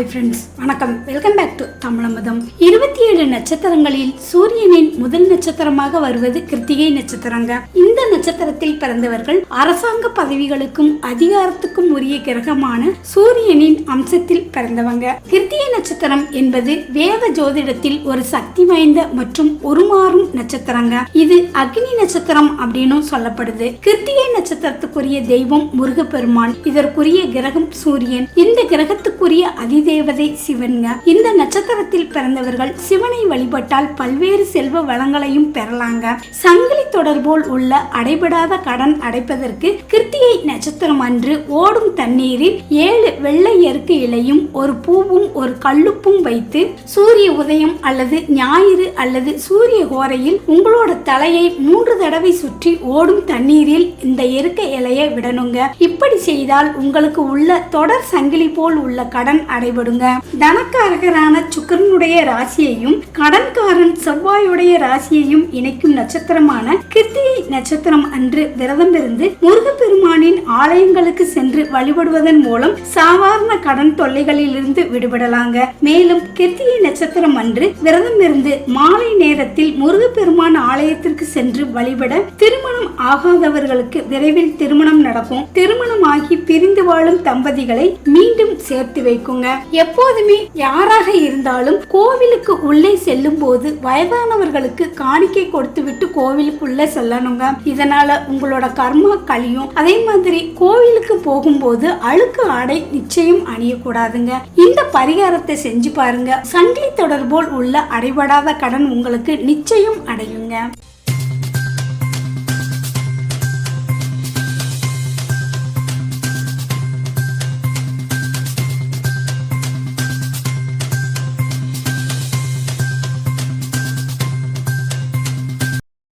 Hi friends வணக்கம். Welcome back to தமிழமதம் இருபத்தி ஏழு நட்சத்திரங்களில் சூரியனின் முதல் நட்சத்திரமாக வருவது கிருத்திகை நட்சத்திரங்க. இந்த நட்சத்திரத்தில் பிறந்தவர்கள் அரசாங்க பதவிகளுக்கும் அதிகாரத்துக்கும் உரிய கிரகமான சூரியனின் அம்சத்தில் பிறந்தவங்க. கிருத்திகை நட்சத்திரம் என்பது வேத ஜோதிடத்தில் ஒரு சக்தி வாய்ந்த மற்றும் உருமாறும் நட்சத்திரங்க. இது அக்னி நட்சத்திரம் அப்படின்னு சொல்லப்படுது. கிருத்திகை நட்சத்திரத்துக்குரிய தெய்வம் முருகப்பெருமான். இதற்குரிய கிரகம் சூரியன். இந்த கிரகத்துக்கு அன்புக்குரிய அதிதேவதை சிவன்க இந்த நட்சத்திரத்தில் பிறந்தவர்கள் சிவனை வழிபட்டால் பல்வேறு செல்வ வளங்களையும் பெறலாங்க. சங்கிலி தொடர்போல் உள்ள அடைபடாத கடன் அடைப்பதற்கு கிருத்திகை நட்சத்திரம் அன்று ஓடும் தண்ணீரில் ஏழு வெள்ளை எருக்கு இலையும் ஒரு பூவும் ஒரு கல்லுப்பும் வைத்து சூரிய உதயம் அல்லது ஞாயிறு அல்லது சூரிய கோரையில் உங்களோட தலையை மூன்று தடவை சுற்றி ஓடும் தண்ணீரில் இந்த எருக்க இலையை விடணுங்க. இப்படி செய்தால் உங்களுக்கு உள்ள தொடர் சங்கிலி போல் உள்ள கடன் அடைபடுங்க. தனக்காரகரான சுக்கரனுடைய ராசியையும் கடன்காரன் செவ்வாயுடைய ராசியையும் இணைக்கும் நட்சத்திரமான கிருத்திகை நட்சத்திரம் அன்று விரதம் இருந்து முருகப்பெருமானின் ஆலயங்களுக்கு சென்று வழிபடுவதன் மூலம் சாதாரண கடன் தொல்லைகளிலிருந்து விடுபடலாங்க. மேலும் கிருத்திகை நட்சத்திரம் அன்று விரதம் இருந்து மாலை நேரத்தில் முருகப்பெருமான் ஆலயத்திற்கு சென்று வழிபட திருமணம் ஆகாதவர்களுக்கு விரைவில் திருமணம் நடக்கும். ஆகி பிரிந்து வாழும் தம்பதிகளை மீண்டும் சேர்த்து வைக்குங்க. எப்போதுமே யாராக இருந்தாலும் கோவிலுக்கு உள்ளே செல்லும் போது வயதானவர்களுக்கு காணிக்கை கொடுத்து விட்டு கோவிலுக்குள்ள செல்லணுங்க. இதனால உங்களோட கர்மா கழியும். அதே மாதிரி கோவிலுக்கு போகும்போது அழுக்கு ஆடை நிச்சயம் அணியக்கூடாதுங்க. இந்த பரிகாரத்தை செஞ்சு பாருங்க. சங்கிலி தொடர்போல் உள்ள அடைபடாத கடன் உங்களுக்கு நிச்சயம் அடையுங்க.